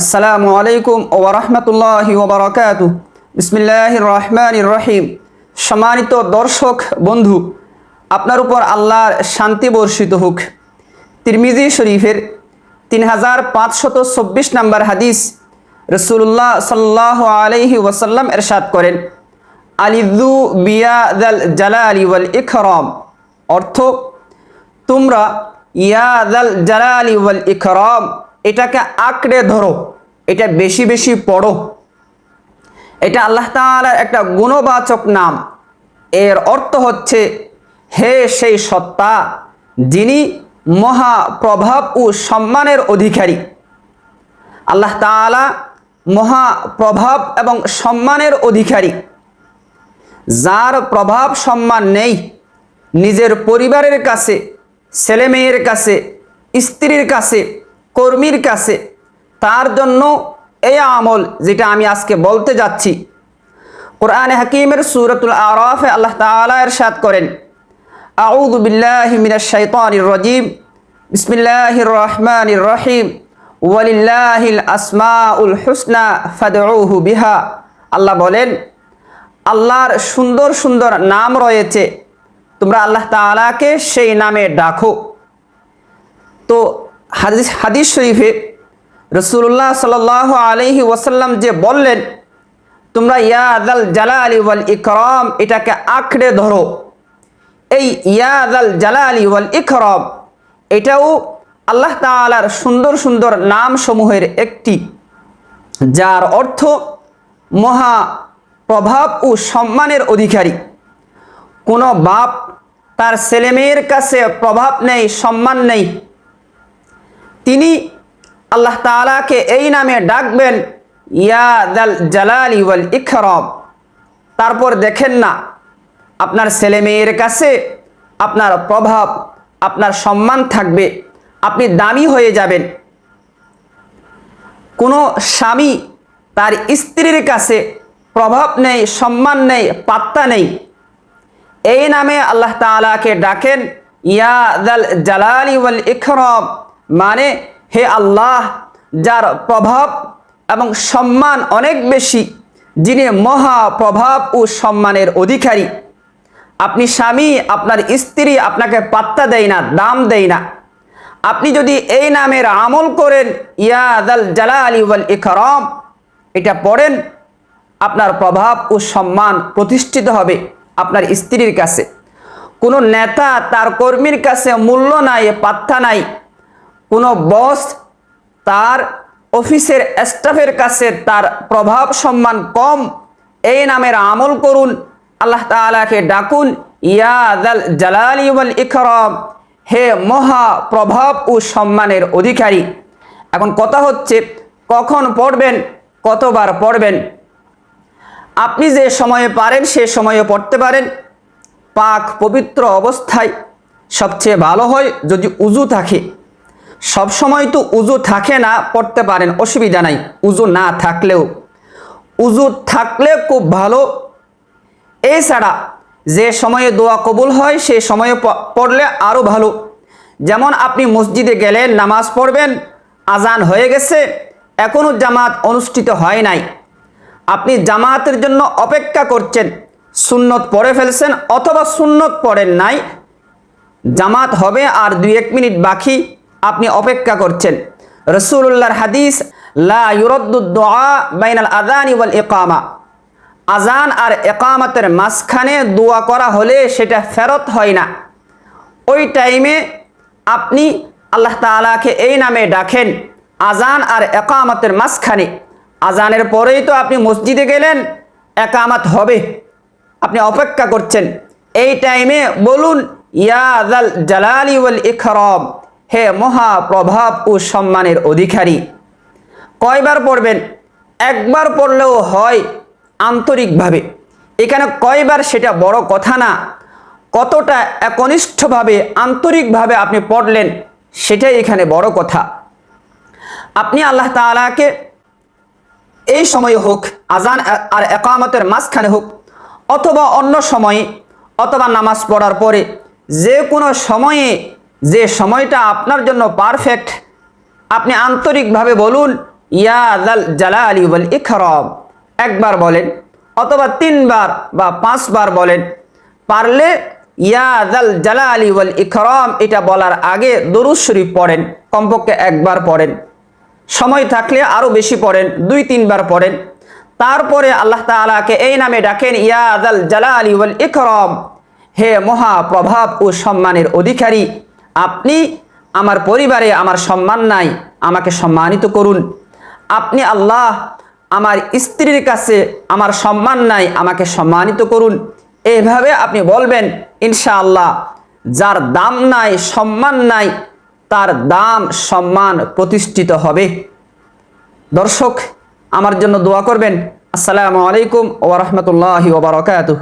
আসসালামু আলাইকুম ও রহমতুল্লাহি ওবরাকাত বিসমিল্লাহ রহমান রহিম। সম্মানিত দর্শক, বন্ধু, আপনার উপর আল্লাহর শান্তি বর্ষিত হোক। তিরমিজি শরীফের তিন হাজার পাঁচশত চব্বিশ নম্বর হাদিস রসুল্লাহ সাল্লাহ আলহি ওয়াসাল্লাম এরশাদ করেন আলিদু বিয়াদাল জালালি ওয়াল ইকরম। অর্থ, তোমরা ইয়াদাল জালালি ওয়াল ইকরম। এটাকে আঁকড়ে ধরো, এটা বেশি বেশি পড়ো। এটা আল্লাহ তাআলার একটা গুণবাচক নাম। এর অর্থ হচ্ছে, হে সেই সত্তা, যিনি মহা প্রভাব ও সম্মানের অধিকারী। আল্লাহ তাআলা মহা প্রভাব এবং সম্মানের অধিকারী। যার প্রভাব সম্মান নেই, নিজের পরিবারের কাছে, ছেলেমেয়ের কাছে, স্ত্রীর কাছে কর্মীর কাছে, তার জন্য এই আমল যেটা আমি আজকে বলতে যাচ্ছি। কোরআন হাকিমের সুরতুল আরফে আল্লাহ তাআলা এরশাদ করেন, আউযু বিল্লাহি মিনাশ শাইতানির রহিম, ওয়ালিল্লাহিল আসমাউল হুসনা ফাদউহু বিহা। আল্লাহ বলেন, আল্লাহর সুন্দর সুন্দর নাম রয়েছে, তোমরা আল্লাহ তাআলাকে সেই নামে ডাকো। তো হাদিস হাদিস শরীফে রসুল্লাহ সাল আলহি ওয়াসাল্লাম যে বললেন, তোমরা ইয়াদ আল জালালি ওয়াল ইকরম, এটাকে আঁকড়ে ধরো। এই ইয়াদ আল জালালি ওয়াল ইকরম, এটাও আল্লাহ তালার সুন্দর সুন্দর নাম সমূহের একটি, যার অর্থ মহা প্রভাব ও সম্মানের অধিকারী। কোনো বাপ তার ছেলেমেয়ের কাছে প্রভাব নেই, সম্মান নেই তিনি আল্লাহ তালাকে এই নামে ডাকবেন ইয়াদাল জালালি ওয়াল ইকরম। তারপর দেখেন না, আপনার ছেলে মেয়ের কাছে আপনার প্রভাব, আপনার সম্মান থাকবে, আপনি দামি হয়ে যাবেন। কোনো স্বামী তার স্ত্রীর কাছে প্রভাব নেই, সম্মান নেই, পাত্তা নেই। এই নামে আল্লাহ তালাকে ডাকেন ইয়াদাল জালালি ওয়াল ইকরম। মানে হে আল্লাহ, যার প্রভাব এবং সম্মান অনেক বেশি, যিনি মহা প্রভাব ও সম্মানের অধিকারী। আপনি স্বামী, আপনার স্ত্রী আপনাকে পাত্তা দেয় না, দাম দেয় না। আপনি যদি এই নামের আমল করেন ইয়াদাল জালালি ওয়াল ইকরম, এটা পড়েন, আপনার প্রভাব ও সম্মান প্রতিষ্ঠিত হবে আপনার স্ত্রীর কাছে। কোনো নেতা তার কর্মীর কাছে মূল্য নাই, পাত্তা নাই কোনো বস তার অফিসের স্টাফের কাছে তার প্রভাব সম্মান কম। এই নামের আমল করুন। আল্লাহ তালাকে ডাকুন ইয়াদাল জালালি ওয়াল ইকরম, হে মহা প্রভাব ও সম্মানের অধিকারী। এখন কথা হচ্ছে, কখন পড়বেন, কতবার পড়বেন? আপনি যে সময়ে পারেন, সে সময়ে পড়তে পারেন। পাক পবিত্র অবস্থায় সবচেয়ে ভালো হয় যদি উজু থাকে। সব সময় তো উজু থাকে না, পড়তে পারেন, অসুবিধা নাই। উজু না থাকলেও। উজু থাকলে খুব ভালো। এছাড়া যে সময়ে দোয়া কবুল হয়, সে সময়ে পড়লে আরও ভালো। যেমন আপনি মসজিদে গেলেন নামাজ পড়বেন, আজান হয়ে গেছে এখনও জামাত অনুষ্ঠিত হয় নাই। আপনি জামাতের জন্য অপেক্ষা করছেন, সুন্নত পড়ে ফেলছেন অথবা সুন্নত পড়েন নাই। জামাত হবে আর দুই এক মিনিট বাকি। আপনি অপেক্ষা করছেন। রসুল্লাহর হাদিস, লা বাইনাল ইকামা। আজান আর একামতের মাঝখানে দোয়া করা হলে সেটা ফেরত হয় না। ওই টাইমে আপনি আল্লাহ তালাকে এই নামে ডাকেন আজান আর একামতের মাঝখানে। আজানের পরেই তো আপনি মসজিদে গেলেন একামত হবে। আপনি অপেক্ষা করছেন। এই টাইমে বলুন ইয়াদাল জালালি ওয়াল ইকরম। হে মহা প্রভাব ও সম্মানের অধিকারী, কয়বার পড়বেন? একবার পড়লেও হয় আন্তরিকভাবে। এখানে কয়বার সেটা বড় কথা না। কতটা একনিষ্ঠভাবে, আন্তরিকভাবে আপনি পড়লেন সেটাই এখানে বড় কথা। আপনি আল্লাহ তালাকে এই সময়ে হোক আজান আর একামতের মাঝখানে হোক, অথবা অন্য সময়ে, অথবা নামাজ পড়ার পরে, যে কোনো সময়ে যে সময়টা আপনার জন্য পারফেক্ট আপনি আন্তরিকভাবে বলুন ইয়াদাল জালালি ওয়াল ইকরাম। একবার বলেন, অথবা তিনবার বা পাঁচবার বলেন। পারলে ইয়াদাল জালালি ওয়াল ইকরাম, এটা বলার আগে দরুদ শরীফ পড়েন, কমপক্ষে একবার পড়েন। সময় থাকলে আরও বেশি পড়েন, দুই তিনবার পড়েন। তারপরে আল্লাহ তাআলাকে এই নামে ডাকেন ইয়াদাল জালালি ওয়াল ইকরাম। হে মহা প্রভাব ও সম্মানের অধিকারী আপনি আমার পরিবারে আমার সম্মান নাই, আমাকে সম্মানিত করুন। আপনি আল্লাহ আমার স্ত্রীর কাছে আমার সম্মান নাই, আমাকে সম্মানিত করুন। এইভাবে আপনি বলবেন, ইনশাআল্লাহ, যার দাম নাই, সম্মান নাই, তার দাম সম্মান প্রতিষ্ঠিত হবে। দর্শক, আমার জন্য দোয়া করবেন। আসসালামু আলাইকুম ওরহমতুল্লাহি ওবরাকাতুহ